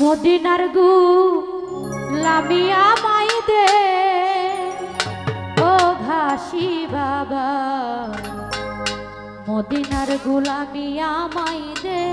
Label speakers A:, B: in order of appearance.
A: মদিনার গু লামিয়া মাই দে ও ঘাসি বাবা। মদিনার গুলামিয়া মাই দে